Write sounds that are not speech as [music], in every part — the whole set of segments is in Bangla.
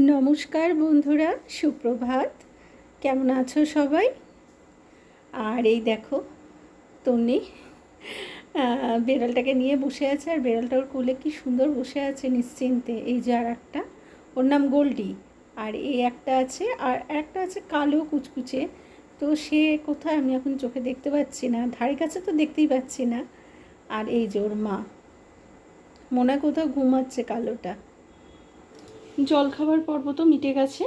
নমস্কার বন্ধুরা, সুপ্রভাত। কেমন আছো সবাই? আর এই দেখো, তন্নি বেড়ালটাকে নিয়ে বসে আছে, আর বেড়ালটা ওর কোলে কি সুন্দর বসে আছে নিশ্চিন্তে, এই যে আর একটা। ওর নাম গোল্ডি, আর এই একটা আছে, আর একটা আছে কালো কুচকুচে। তো সে কোথায় আমি এখন চোখে দেখতে পাচ্ছি না, ধারে কাছে তো দেখতেই পাচ্ছি না। আর এই যে ওর মা, মনে কোথাও ঘুমাচ্ছে কালোটা। জলখাবার পর্ব তো মিটে গেছে।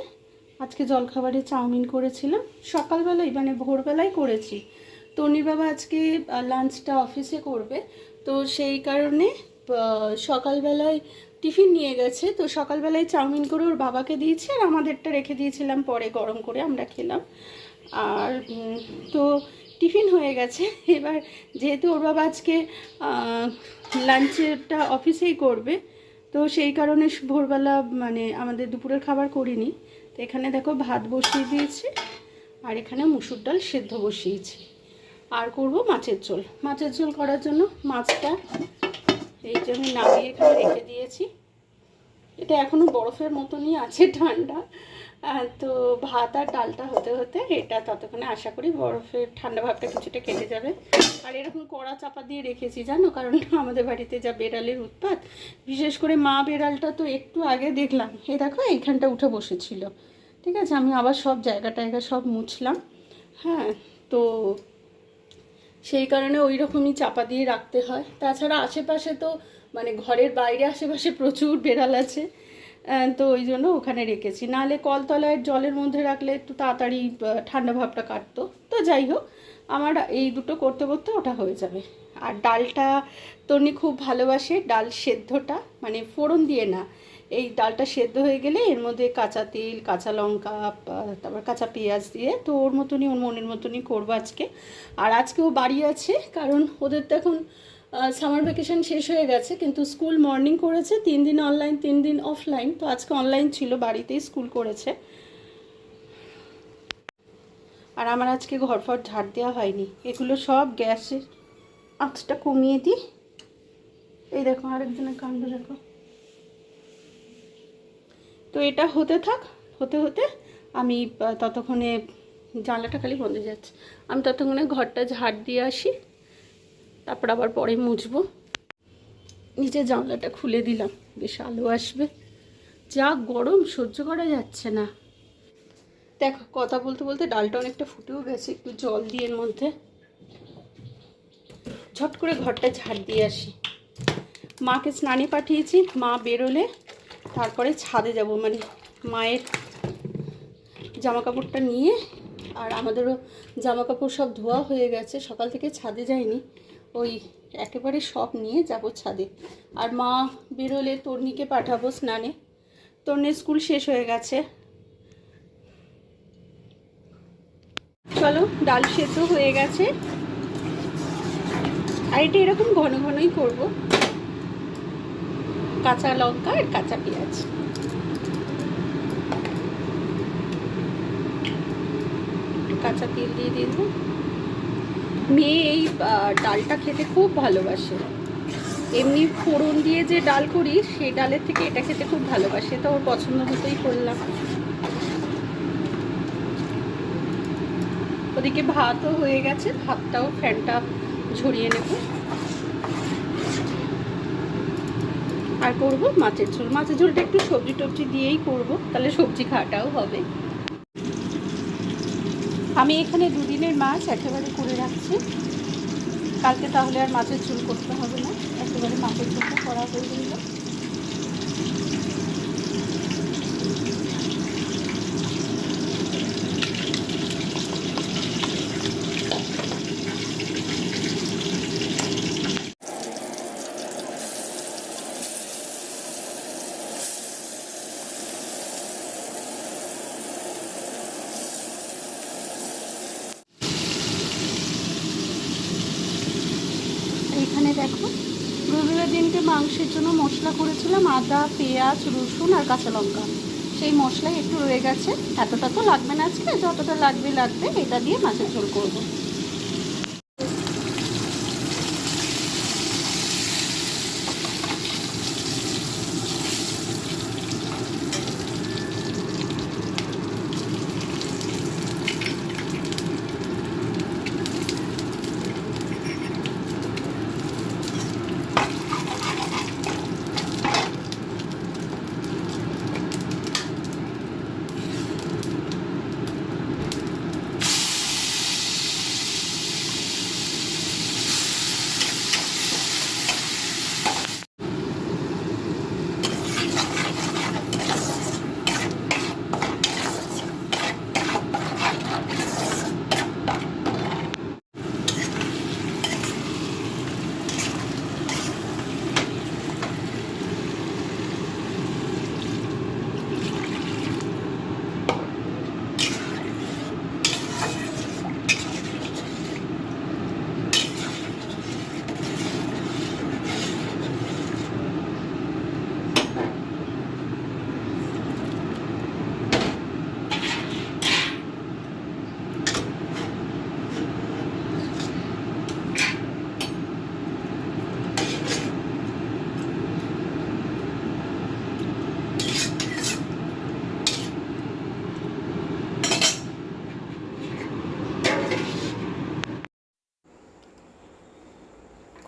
আজকে জলখাবারে চাউমিন করেছিলাম। সকালবেলায় মানে ভোরবেলায় করেছি। তনির বাবা আজকে লাঞ্চটা অফিসে করবে। তো সেই কারণে সকালবেলায় টিফিন নিয়ে গেছে। তো সকালবেলায় চাউমিন করে ওর বাবাকে দিয়েছি আর আমাদেরটা রেখে দিয়েছিলাম। পরে গরম করে আমরা খেলাম। আর তো টিফিন হয়ে গেছে। এবার যেহেতু ওর বাবা আজকে লাঞ্চেরটা অফিসেই করবে তো সেই কারণে ভোরবেলা মানে আমাদের দুপুরের খাবার করিনি। তো এখানে দেখো ভাত বসিয়ে দিয়েছি, আর এখানে মুসুর ডাল সেদ্ধ বসিয়েছি। আর করব মাছের ঝোল। মাছের ঝোল করার জন্য মাছটা এই জন্য নামিয়ে এখানে রেখে দিয়েছি। এটা এখনও বরফের মতনই আছে ঠান্ডা। তো ভাত আর ডালটা হতে হতে এটা ততক্ষণে আশা করি বরফের ঠান্ডা ভাবটা কিছুটা কেটে যাবে। আর এরকম কড়া চাপা দিয়ে রেখেছি, জানো? কারণ আমাদের বাড়িতে যা বেড়ালের উৎপাত, বিশেষ করে মা বেড়ালটা তো একটু আগে দেখলাম। এ দেখো, এইখানটা উঠে বসেছিল। ঠিক আছে, আমি আবার সব জায়গা টায়গা সব মুছলাম। হ্যাঁ তো সেই কারণে ওই রকমই চাপা দিয়ে রাখতে হয়। তাছাড়া আশেপাশে তো মানে ঘরের বাইরে আশেপাশে প্রচুর বেড়াল আছে। তো ওই জন্য ওখানে রেখেছি। নাহলে কলতলায় জলের মধ্যে রাখলে একটু তাড়াতাড়ি ঠান্ডা ভাবটা কাটতো। তো যাই হোক, আমার এই দুটো করতে করতে ওটা হয়ে যাবে। আর ডালটা তনি খুব ভালোবাসে, ডাল সেদ্ধটা। মানে ফোড়ন দিয়ে না, এই ডালটা সেদ্ধ হয়ে গেলে এর মধ্যে কাঁচা তেল, কাঁচা লঙ্কা তারপর কাঁচা পেঁয়াজ দিয়ে তো ওর মতনই, ওর মনের মতনই করব আজকে। আর আজকে ও বাড়ি আছে, কারণ ওদের তো এখন সামার ভ্যাকেশন শেষ হয়ে গেছে, কিন্তু স্কুল মর্নিং করেছে, তিন দিন অনলাইন তিন দিন অফলাইন তো আজকে অনলাইন ছিল, বাড়িতেই স্কুল করেছে। আর আমার আজকে ঘর ফর ঝাড় দেওয়া হয়নি। এগুলো সব গ্যাসের আঁচটা কমিয়ে দিই। এই দেখো, আরেকজনের কাণ্ড দেখো। তো এটা হতে থাক, হতে হতে আমি ততক্ষণে জানলাটা খালি বন্ধ যাচ্ছে। আমি ততক্ষণে ঘরটা ঝাড় দিয়ে আসি। তারপর আবার পরে মুছবো। নিচে জানলাটা খুলে দিলাম, বেশ আলো আসবে। যা গরম, সহ্য করা যাচ্ছে না। দেখো, কথা বলতে বলতে ডালটা অনেকটা ফুটেও গেছে, একটু জল দিয়ে এর মধ্যে। ঝট করে ঘরটা ঝাড় দিয়ে আসি। মাকে স্নানে পাঠিয়েছি, মা বেরোলে তারপরে ছাদে যাব মানে মায়ের জামা কাপড়টা নিয়ে। আর আমাদেরও জামা কাপড় সব ধোয়া হয়ে গেছে, সকাল থেকে ছাদে যায়নি ওই একেবারে সব নিয়ে যাব ছাদে। আর মা বেরোলে তর্নিকে পাঠাবো স্নানে। তর্নের স্কুল শেষ হয়ে গেছে। চলো, ডাল সেদ্ধ হয়ে গেছে। আর এটা এরকম ঘন ঘনই করব। কাঁচা লঙ্কা আর কাঁচা পেঁয়াজ। কাঁচা তেল দিয়ে দিয়ে দেবো। মেয়ে এই ডালটা খেতে খুব ভালোবাসে। এমনি ফোড়ন দিয়ে যে ডাল করি সেই ডালের থেকে এটা খেতে খুব ভালোবাসে তো ওর পছন্দ মতোই করলাম। ওদিকে ভাতও হয়ে গেছে, ভাতটাও ফ্যানটা ঝরিয়ে নেব। আর করব মাছের ঝোল। মাছের ঝোলটা একটু সবজি টবজি দিয়েই করব, তাহলে সবজি খাওয়াটাও হবে। আমি এখানে দুদিনের মাছ একেবারে করে রাখছি। কালকে তাহলে আর মাছের ঝুল করতে হবে না। একেবারে মাছের ঝুলটা করা হয়ে গেল এইখানে দেখো রবিবার দিনকে মাংসের জন্য মশলা করেছিলাম, আদা, পেঁয়াজ, রসুন আর কাঁচা লঙ্কা। সেই মশলাই একটু রয়ে গেছে। এতটা তো লাগবে না আজকে, যতটা লাগবে লাগবে, এটা দিয়ে মাছের ঝোল করব।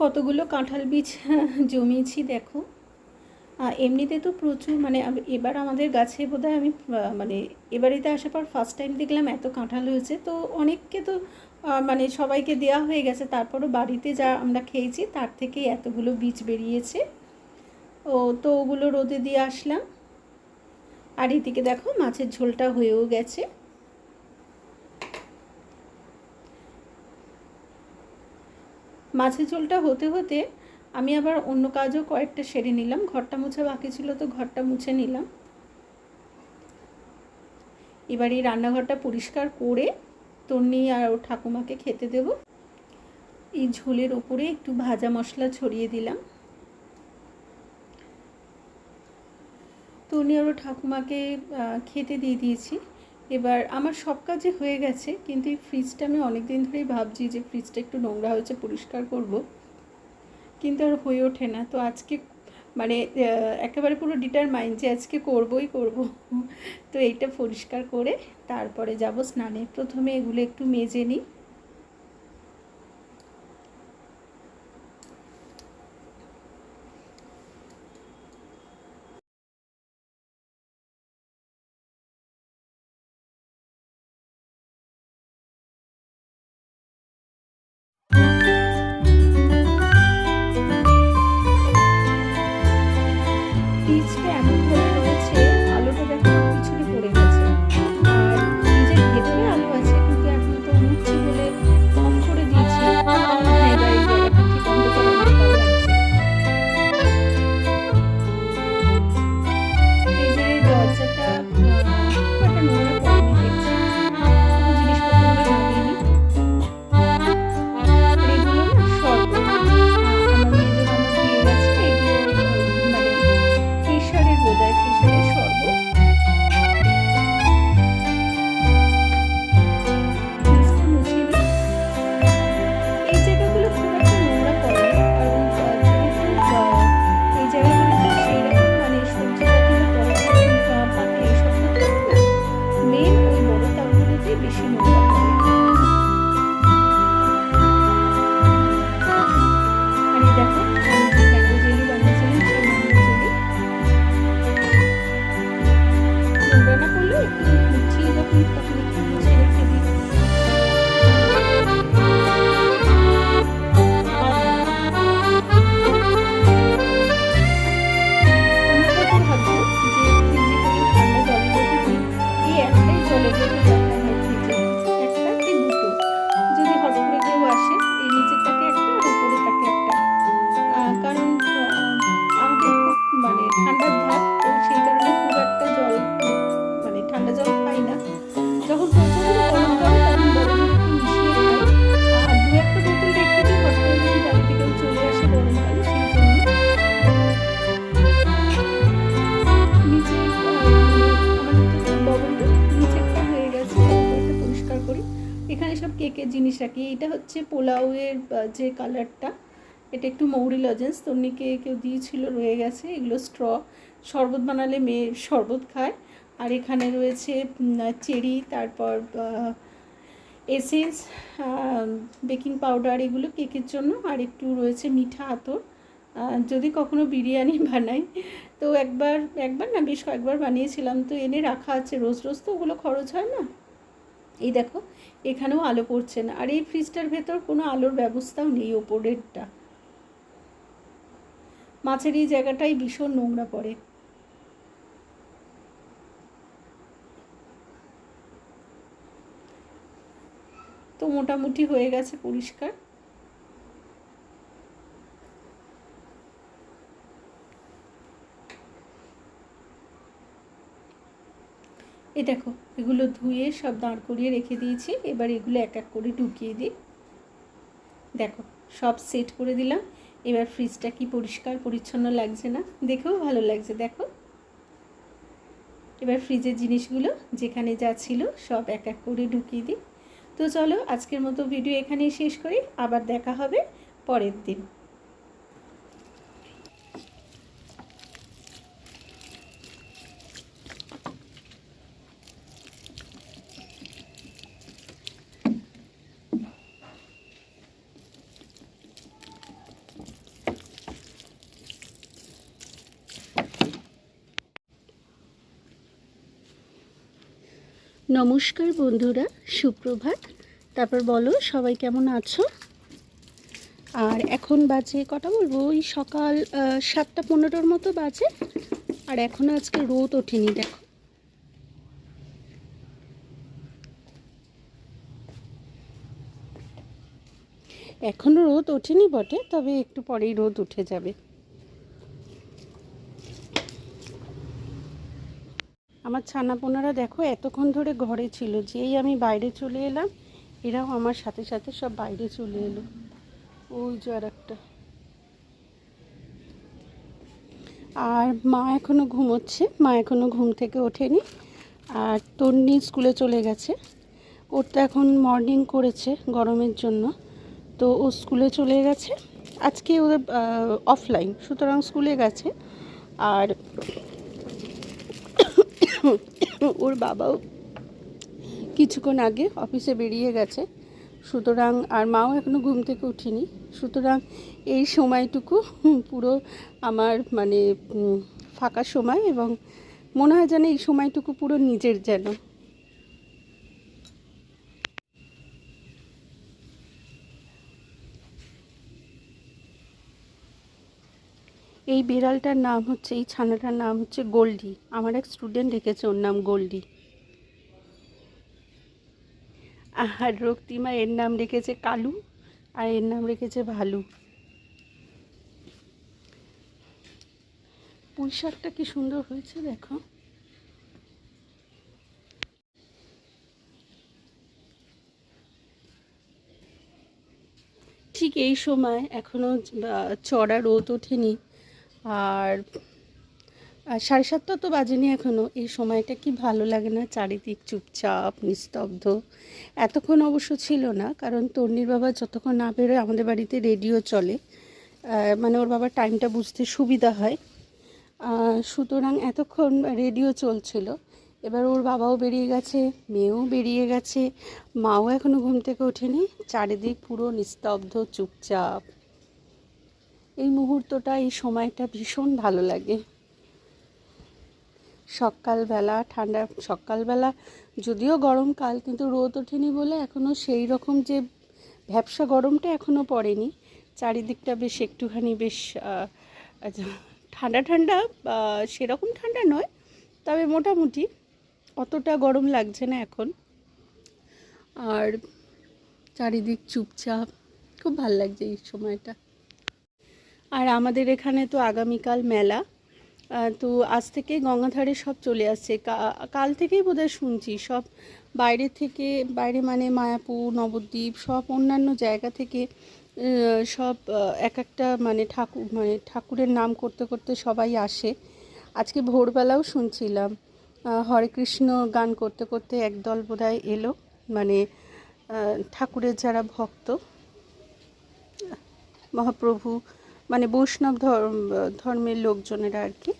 কতগুলো কাঁঠাল বীজ [laughs] জমিয়েছি দেখো। এমনিতে তো প্রচুর মানে এবার আমাদের গাছে বোধহয় আমি মানে এবারেতে আসার পর ফার্স্ট টাইম দেখলাম এত কাঁঠাল হয়েছে। তো অনেককে তো মানে সবাইকে দেওয়া হয়ে গেছে। তারপরও বাড়িতে যা আমরা খেয়েছি, তার থেকে এতগুলো বীজ বেরিয়েছে। ও, তো ওগুলো রোদে দিয়ে আসলাম। আর এদিকে দেখো মাছের ঝোলটা হয়েও গেছে। মাছের ঝোলটা হতে হতে আমি আবার অন্য কাজও কয়েকটা সেরে নিলাম। ঘরটা মুছে বাকি ছিল তো ঘরটা মুছে নিলাম। এবার এই রান্নাঘরটা পরিষ্কার করে তন্নি আর ওর ঠাকুমাকে খেতে দেব। এই ঝোলের ওপরে একটু ভাজা মশলা ছড়িয়ে দিলাম। তন্নি আর ঠাকুমাকে খেতে দিয়ে দিয়েছি। এবার আমার সব কাজে হয়ে গেছে, কিন্তু এই ফ্রিজটা আমি অনেক দিন ধরেই ভাবছি যে ফ্রিজটা একটু নোংরা হয়েছে, পরিষ্কার করব। কিন্তু আর হয়ে ওঠে না। তো আজকে মানে একেবারে পুরো ডিটারমাইন্ড যে আজকে করবই করব। তো এইটা পরিষ্কার করে তারপরে যাব স্নানে। প্রথমে এগুলো একটু মেজে নিই। কেকের জিনিস রাখি। এটা হচ্ছে পোলাওয়ের যে কালারটা, এটা একটু মৌরি লজেন্স, তন্নিকে কেউ দিয়েছিল, রয়ে গেছে। এগুলো স্ট্র, শরবত বানালে মেয়ে শরবত খায়। আর এখানে রয়েছে চেরি, তারপর এসেন্স বেকিং পাউডার, এগুলো কেকের জন্য। আর একটু রয়েছে মিঠা আতর। যদি কখনো বিরিয়ানি [laughs] বানাই, তো একবার একবার না, বেশ কয়েকবার বানিয়েছিলাম। তো এনে রাখা আছে রোজ রোজ তো ওগুলো খরচ হয় না। এই দেখো, এখানেও আলো পড়ছে না। আর এই ফ্রিজটার ভেতর কোনো আলোর ব্যবস্থাও নেই ওপরেরটা। মাছের এই জায়গাটাই ভীষণ নোংরা পড়ে। তো মোটামুটি হয়ে গেছে পরিষ্কার। এই দেখো, এগুলো ধুয়ে সব দাঁড় করিয়ে রেখে দিয়েছি। এবার এগুলো এক এক করে ঢুকিয়ে দিই। দেখো, সব সেট করে দিলাম। এবার ফ্রিজটা কি পরিষ্কার, পরিচ্ছন্ন লাগছে না? দেখেও ভালো লাগছে, দেখো। এবার ফ্রিজের জিনিসগুলো যেখানে যা ছিল সব এক এক করে ঢুকিয়ে দিই। তো চলো, আজকের মতো ভিডিও এখানেই শেষ করি। আবার দেখা হবে পরের দিন। নমস্কার বন্ধুরা, সুপ্রভাত। তারপর বলো, সবাই কেমন আছো? আর এখন বাজে কটা বলব? ওই সকাল সাতটা পনেরোর মতো বাজে। আর এখন আজকে রোদ ওঠেনি, দেখো। এখনও রোদ ওঠেনি বটে, তবে একটু পরেই রোদ উঠে যাবে। আমার ছানাপোনারা দেখো এতক্ষণ ধরে ঘরে ছিল, যেই আমি বাইরে চলে এলাম, এরাও আমার সাথে সাথে সব বাইরে চলে এলো। ওই যে আর একটা আর মা এখনও ঘুমোচ্ছে, মা এখনও ঘুম থেকে ওঠেনি, আর তন্নি স্কুলে চলে গেছে। ওর তো এখন মর্নিং করেছে গরমের জন্য, তো ও স্কুলে চলে গেছে। আজকে ওদের অফলাইন সুতরাং স্কুলে গেছে। আর ওর বাবাও কিছুক্ষণ আগে অফিসে বেরিয়ে গেছে। সুতরাং আর মাও এখনও ঘুম থেকে উঠিনি। সুতরাং এই সময়টুকু পুরো আমার মানে ফাঁকা সময় এবং মনে হয় যেন এই সময়টুকু পুরো নিজের যেন। এই বিড়ালটার নাম হচ্ছে, এই ছানাটার নাম হচ্ছে গোল্ডি। আমার এক স্টুডেন্ট রেখেছে ওর নাম গোল্ডি। আর রক্তিমা, এর নাম রেখেছে কালু, আর এর নাম রেখেছে ভালু। পুঁই শাকটা কি সুন্দর হয়েছে, দেখো। ঠিক এই সময় এখনও চড়া রোদ ওঠেনি আর আর সাড়ে সাতটা তো বাজেনি এখনও এই সময়টা কি ভালো লাগে না? চারিদিক চুপচাপ, নিস্তব্ধ। এতক্ষণ অবশ্য ছিল না, কারণ তন্নির বাবা যতক্ষণ না বেরোয় আমাদের বাড়িতে রেডিও চলে। মানে ওর বাবার টাইমটা বুঝতে সুবিধা হয়। সুতরাং এতক্ষণ রেডিও চলছিল। এবার ওর বাবাও বেরিয়ে গেছে, মেয়েও বেরিয়ে গেছে, মাও এখনও ঘুম থেকে ওঠেনি। চারিদিক পুরো নিস্তব্ধ, চুপচাপ। এই মুহূর্তটা, এই সময়টা ভীষণ ভালো লাগে। সকালবেলা ঠান্ডা, সকালবেলা যদিও গরমকাল কিন্তু রোদ ওঠেনি বলে এখনও সেই রকম যে ভ্যাবসা গরমটা এখনও পড়েনি। চারিদিকটা বেশ একটুখানি বেশ ঠান্ডা ঠান্ডা সেরকম ঠান্ডা নয়, তবে মোটামুটি অতটা গরম লাগছে না এখন। আর চারিদিক চুপচাপ, খুব ভালো লাগছে এই সময়টা। আর আমাদের এখানে তো আগামীকাল মেলা। তো আজ থেকে গঙ্গাধারে সব চলে আসছে। কাল থেকেই বোধহয় শুনছি সব বাইরে থেকে, বাইরে মানে মায়াপুর, নবদ্বীপ, সব অন্যান্য জায়গা থেকে সব এক একটা মানে ঠাকুর মানে ঠাকুরের নাম করতে করতে সবাই আসে। আজকে ভোরবেলাও শুনছিলাম হরে কৃষ্ণ গান করতে করতে একদল বোধহয় এলো। মানে ঠাকুরের যারা ভক্ত মহাপ্রভু মানে বৈষ্ণব ধর্ম ধর্মের লোকজনেরা আর কি।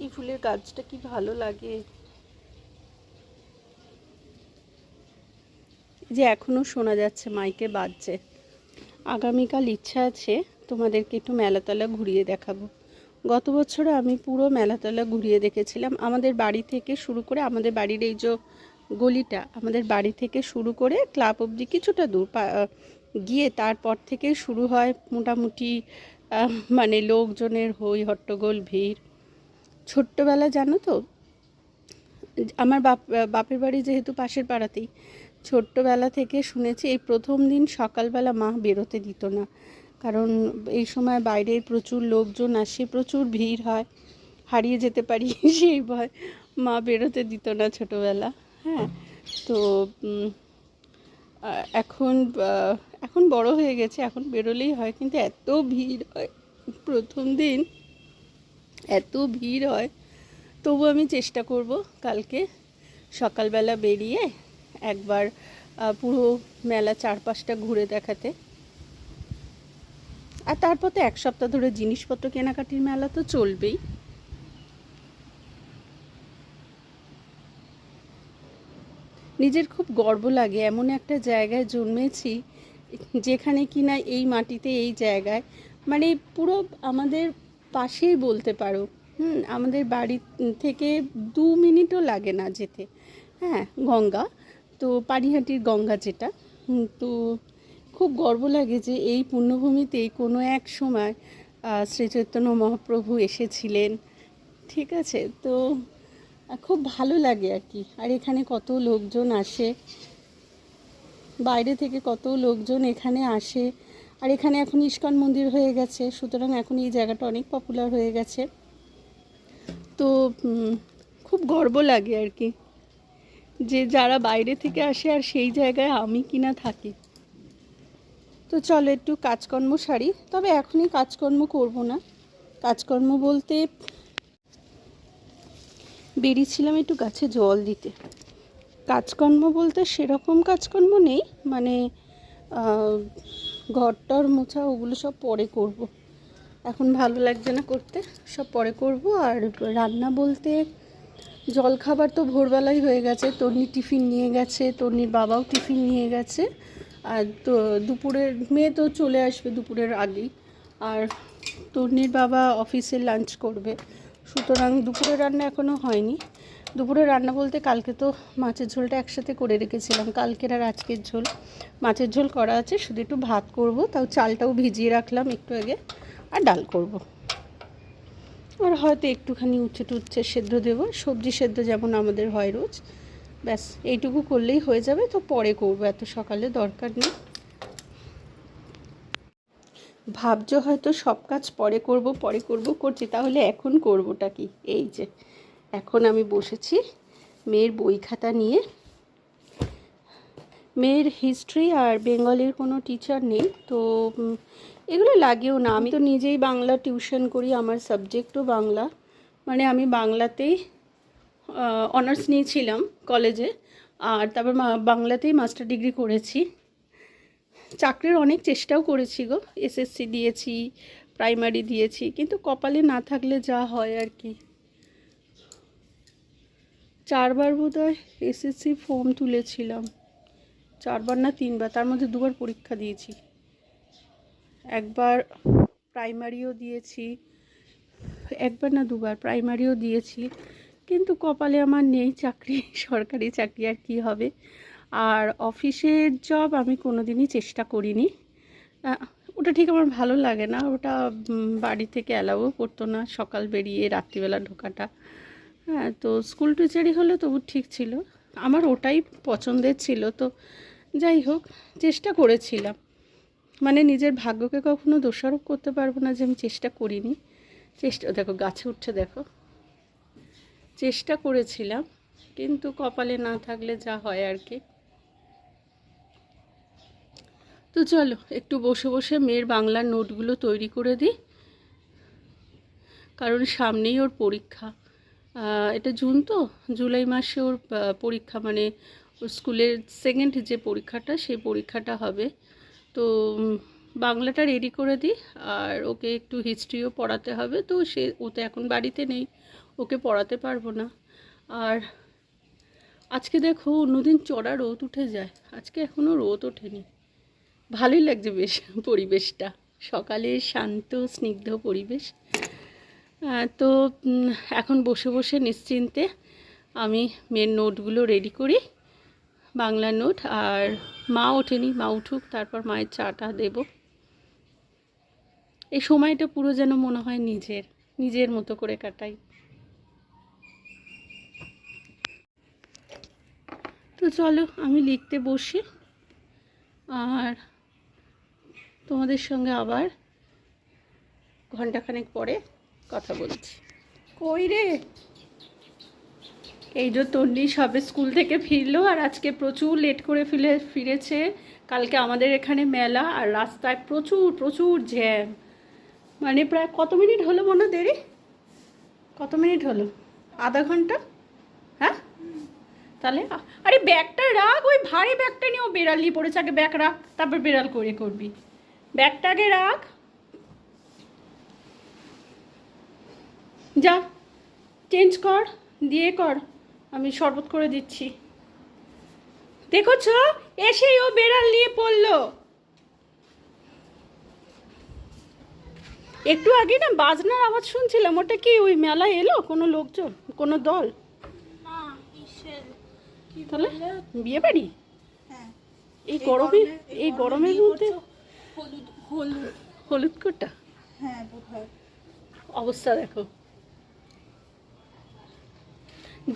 এই ফুলের গাছটা কি ভালো লাগে? যে এখনও শোনা যাচ্ছে মাইকে বাজছে। আগামীকাল ইচ্ছা আছে তোমাদেরকে একটু মেলাতলা ঘুরিয়ে দেখাবো। গত বছরে আমি পুরো মেলাতলা ঘুরিয়ে দেখেছিলাম। আমাদের বাড়ি থেকে শুরু করে আমাদের বাড়ির এই যে গলিটা আমাদের বাড়ি থেকে শুরু করে ক্লাব অবধি কিছুটা দূর। গিয়ে তারপর থেকে শুরু হয় মোটামুটি মানে লোকজনের হই, হট্টগোল, ভিড়। ছোট্টবেলা জানো তো, আমার বাপ বাপের বাড়ি যেহেতু পাশের পাড়াতেই, ছোট্টবেলা থেকে শুনেছি এই প্রথম দিন সকালবেলা মা বেরোতে দিত না। কারণ এই সময় বাইরের প্রচুর লোকজন আসে, প্রচুর ভিড় হয়, হারিয়ে যেতে পারি [laughs] সেই ভয় মা বেরোতে দিত না ছোটোবেলা। হ্যাঁ তো এখন এখন বড় হয়ে গেছে, এখন বেরোলেই হয়, কিন্তু এত ভিড় হয়, প্রথম দিন এত ভিড় হয়, তবু আমি চেষ্টা করব কালকে সকালবেলা বেরিয়ে একবার পুরো মেলা চারপাশটা ঘুরে দেখাতে। আর তারপর তো এক সপ্তাহ ধরে জিনিসপত্র কেনাকাটির মেলা তো চলবেই। নিজের খুব গর্ব লাগে। এমন একটা জায়গায় জন্মেছি যেখানে কিনা এই মাটিতে এই জায়গায়। মানে পুরো আমাদের পাশেই বলতে পারো হুম আমাদের বাড়ি থেকে দু মিনিটও লাগে না যেতে। হ্যাঁ গঙ্গা তো পানিহাটির গঙ্গা যেটা তো খুব গর্ব লাগে যে এই পুণ্যভূমিতেই কোনো এক সময় আহ, শ্রী চৈতন্য মহাপ্রভু এসেছিলেন। ঠিক আছে তো খুব ভালো লাগে আর কি। আর এখানে কত লোকজন আসে। বাইরে থেকে কত লোকজন এখানে আসে। আর এখানে এখন ইস্কন মন্দির হয়ে গেছে। সুতরাং এখন এই জায়গাটা অনেক পপুলার হয়ে গেছে। তো খুব গর্ব লাগে আর কি। যে যারা বাইরে থেকে আসে আর সেই জায়গায় আমি কিনা থাকি। তো চলো একটু কাজকর্ম সারি। তবে এখনই কাজকর্ম করব না। কাজকর্ম বলতে বেরিয়েছিলাম একটু গাছে জল দিতে। কাজকর্ম বলতে সেরকম কাজকর্ম নেই মানে ঘরটর মোছা ওগুলো সব পরে করব। এখন ভালো লাগছে না করতে, সব পরে করব। আর রান্না বলতে জল খাবার তো ভোরবেলাই হয়ে গেছে, তন্নি টিফিন নিয়ে গেছে, তন্নির বাবাও টিফিন নিয়ে গেছে, আর তো দুপুরের, মেয়ে তো চলে আসবে দুপুরের আগেই। আর তন্নির বাবা অফিসে লাঞ্চ করবে। সুতরাং দুপুরের রান্না এখনও হয়নি। দুপুরে রান্না বলতে কালকে তো মাছের ঝোলটা একসাথে করে রেখেছিলাম। কালকের আর আজকের ঝোল। মাছের ঝোল করা আছে, শুধু একটু ভাত করব, তাও চালটাও ভিজিয়ে রাখলাম একটু আগে, আর ডাল করব। আর হয়তো একটুখানি উচ্ছে টুচ্ছে সেদ্ধ দেবো, সবজি সেদ্ধ যেমন আমাদের হয় রোজ। ব্যাস, এইটুকু করলেই হয়ে যাবে, তো পরে করব, এত সকালে দরকার নেই। ভাবছ হয়তো সব কাজ পরে করব পরে করব, করছি, তাহলে এখন করবোটা কি? এই যে, এখন আমি বসেছি মেয়ের বই খাতা নিয়ে। মেয়ের হিস্ট্রি আর বেঙ্গলির কোনো টিচার নেই, তো এগুলো লাগেও না। আমি তো নিজেই বাংলা টিউশন করি, আমার সাবজেক্টও বাংলা। মানে আমি বাংলাতেই অনার্স নিয়েছিলাম কলেজে আর তারপর বাংলাতেই মাস্টার ডিগ্রি করেছি। চাকরির অনেক চেষ্টাও করেছি গো। এসএসসি দিয়েছি প্রাইমারি দিয়েছি, কিন্তু কপালে না থাকলে যা হয় আর কি। চারবার বোধ হয় এসএসসি ফর্ম তুলেছিলাম। চারবার না তিনবার, তার মধ্যে দুবার পরীক্ষা দিয়েছি। একবার প্রাইমারিও দিয়েছি, একবার না দুবার প্রাইমারিও দিয়েছি, কিন্তু কপালে আমার নেই চাকরি, সরকারি চাকরি আর কি হবে। আর অফিসের জব আমি কোনো দিনই চেষ্টা করিনি। ওটা ঠিক আমার ভালো লাগে না, ওটা বাড়ি থেকে অ্যালাউও করতো না, সকাল বেরিয়ে রাত্রিবেলা ঢোকাটা। হ্যাঁ তো স্কুল টিচারই হলে তবু ঠিক ছিল। আমার ওটাই পছন্দের ছিল, তো যাই হোক, চেষ্টা করেছিলাম। মানে নিজের ভাগ্যকে কখনো দোষারোপ করতে পারব না যে আমি চেষ্টা করিনি। চেষ্টা, দেখো, গাছে উঠছে, দেখো। চেষ্টা করেছিলাম, কিন্তু কপালে না থাকলে যা হয় আর কি। তো চলো, একটু বসে বসে মেয়ের বাংলার নোটগুলো তৈরি করে দিই। কারণ সামনেই ওর পরীক্ষা। এটা জুন তো? জুলাই মাসে ওর পরীক্ষা মানে ওর স্কুলের সেকেন্ড যে পরীক্ষাটা, সেই পরীক্ষাটা হবে। তো বাংলাটা রেডি করে দিই। আর ওকে একটু হিস্ট্রিও পড়াতে হবে। তো সে, ও তো এখন বাড়িতে নেই। ওকে পড়াতে পারব না। আর আজকে দেখো অন্যদিন চড়া রোদ উঠে যায়। আজকে এখনও রোদ ওঠেনি। ভালোই লাগছে বেশ পরিবেশটা। সকালে শান্ত, স্নিগ্ধ পরিবেশ। তো এখন বসে বসে নিশ্চিন্তে আমি মেয়ের নোটগুলো রেডি করি, বাংলা নোট আর মা ওঠেনি, মা উঠুক, তারপর মায়ের চাটা দেব। এই সময়টা পুরো যেন মনে হয় নিজের নিজের মতো করে কাটাই। তো চলো, আমি লিখতে বসি, আর তোমাদের সঙ্গে আবার ঘন্টাখানেক পরে কথা বলছি। কই রে? এই যে তন্নি সবে স্কুল থেকে ফিরলো আর আজকে প্রচুর লেট করে ফিরে ফিরেছে। কালকে আমাদের এখানে মেলা আর রাস্তায় প্রচুর প্রচুর জ্যাম মানে প্রায় কত মিনিট হলো মনে দেরি? কত মিনিট হলো? আধা ঘণ্টা? হ্যাঁ? তাহলে আরে ব্যাগটা রাখ ওই ভারী ব্যাগটা নিয়ে ও বেড়াল নিয়ে পড়েছে। আগে ব্যাগ রাখ তারপর বেড়াল করে করবি। ব্যাগটা আগে রাখ। যা চেঞ্জ কর দিয়ে কর। আমি শরবত করে দিচ্ছি। দেখোছ? এসেই ও বেড়াল নিয়ে পড়ল। একটু আগে না বাজনার আওয়াজ শুনছিলাম। ওটা কি ওই মেলায় এলো? কোনো লোকজন? কোনো দল? তাহলে বিয়ে বাড়ি হ্যাঁ। এই গরমে এই গরমের মধ্যে? হলুদ হলুদ। হলুদ কোটা হ্যাঁ অবস্থা দেখো।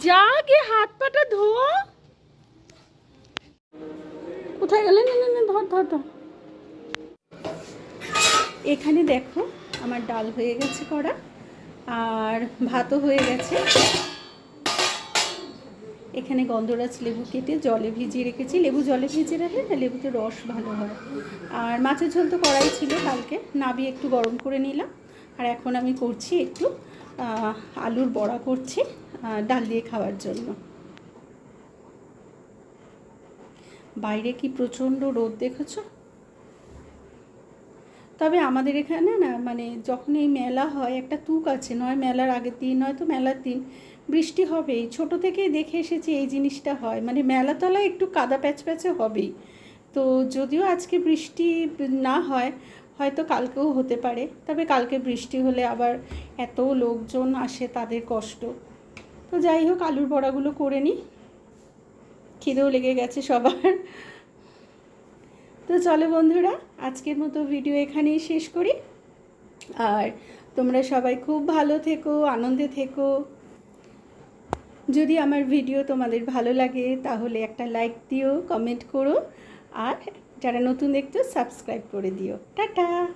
যা গিয়ে হাত পাটা ধো কোথায় গেলে? না না না ধর ধর ধর। এখানে দেখো আমার ডাল হয়ে গেছে করা আর ভাতও হয়ে গেছে। এখানে গন্ধরাজ লেবু কেটে জলে ভিজিয়ে রেখেছি। লেবু জলে ভিজিয়ে রাখলে না লেবুতে রস ভালো হয়। আর মাছের ঝোল তো করাই ছিল কালকে। নাবি একটু গরম করে নিলাম। আর এখন আমি করছি একটু আলুর বড়া করছি ডাল দিয়ে খাওয়ার জন্য। বাইরে কি প্রচণ্ড রোদ দেখেছ? তবে আমাদের এখানে না মানে যখন এই মেলা হয়, একটা তুক আছে, নয় মেলার আগের দিন, নয়তো মেলার দিন, বৃষ্টি হবেই। ছোট থেকেই দেখে এসেছি এই জিনিসটা হয়। মানে মেলাতলায় একটু কাদা প্যাচ প্যাচে হবেই। তো যদিও আজকে বৃষ্টি না হয়, হয়তো কালকেও হতে পারে। তবে কালকে বৃষ্টি হলে আবার এত লোকজন আসে, তাদের কষ্ট। তো যাই হোক, আলুর বড়াগুলো করে নিই। খিদেও লেগে গেছে সবার। তো চলো বন্ধুরা, আজকের মতো ভিডিও এখানেই শেষ করি। আর তোমরা সবাই খুব ভালো থেকো, আনন্দে থেকো। যদি আমার ভিডিও তোমাদের ভালো লাগে, তাহলে একটা লাইক দিও কমেন্ট করো। আর যারা নতুন দেখছ সাবস্ক্রাইব করে দিও। টাটা!